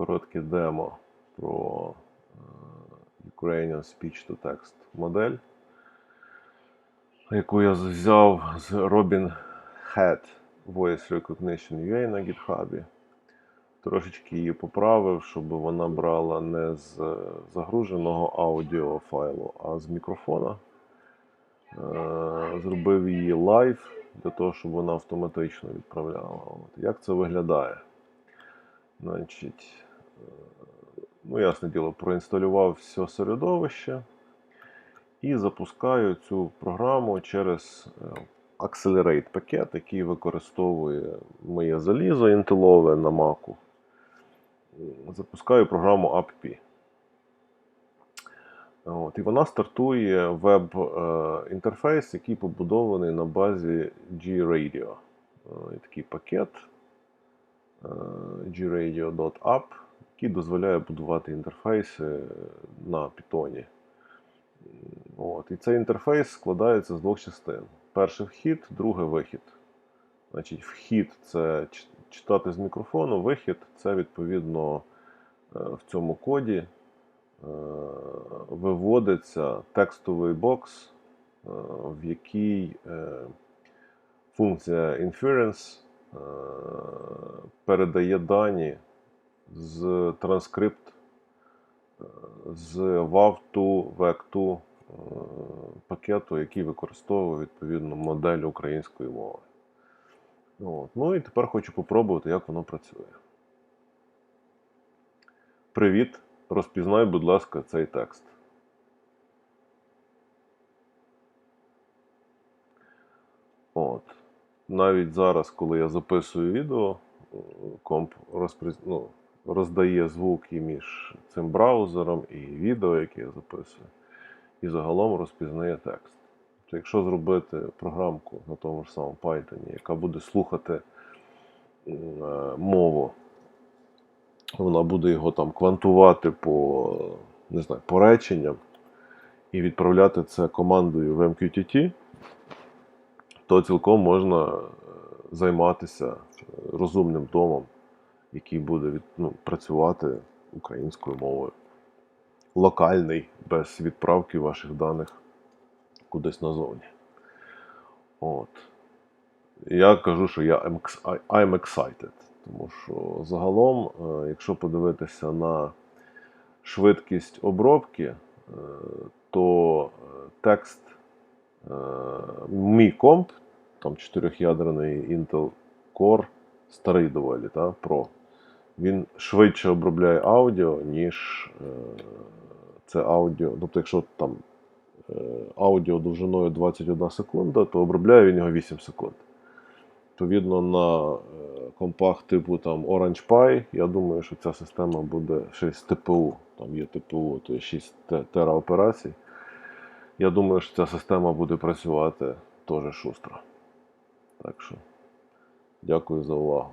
коротке демо про е, Ukrainian Speech to Text модель, яку я взяв з Robin Head Voice Recognition UA на GitHub. Трошечки її поправив, щоб вона брала не з загруженого аудіофайлу, а з мікрофона. Е, Зробив її лайв для того, щоб вона автоматично відправляла. От. Як це виглядає? Значить, ну, ясне діло, проінсталював все середовище і запускаю цю програму через е, Accelerate пакет, який використовує моє залізо інтелове на Mac. Запускаю програму AppP. От, і вона стартує веб-інтерфейс, який побудований на базі G-Radio. Е, такий пакет е, gradio.app, який дозволяє будувати інтерфейси на Python. От. І цей інтерфейс складається з двох частин. Перший вхід, другий вихід. Значить, вхід це читати з мікрофону, вихід це відповідно е, в цьому коді е, виводиться текстовий бокс, е, в який функція inference передає дані з транскрипт е, з WAV2, VEC2 е, пакету, який використовує відповідно модель української мови. От. Ну і тепер хочу попробувати, як воно працює. Привіт! Розпізнай, будь ласка, цей текст. От. Навіть зараз, коли я записую відео, е, комп розприз... ну, роздає звуки між цим браузером і відео, яке я записую, і загалом розпізнає текст. То якщо зробити програмку на тому ж самому Python, яка буде слухати е, мову, вона буде його там квантувати по, не знаю, по реченням і відправляти це командою в MQTT, то цілком можна е, займатися е, розумним домом, який буде ну, працювати українською мовою. Локальний, без відправки ваших даних кудись назовні. От. Я кажу, що я am I'm excited. Тому що загалом, е, якщо подивитися на швидкість обробки, е, то е, текст мій комп, там чотирьохядерний Intel Core, старий доволі, та, Pro, він швидше обробляє аудіо, ніж е, це аудіо. Тобто, якщо там е, аудіо довжиною 21 секунда, то обробляє він його 8 секунд. Відповідно, на е, компах типу там Orange Pi, я думаю, що ця система буде ще з ТПУ. Там є ТПУ, то є 6 те- тера операцій. Я думаю, що ця система буде працювати теж шустро. Так що, дякую за увагу.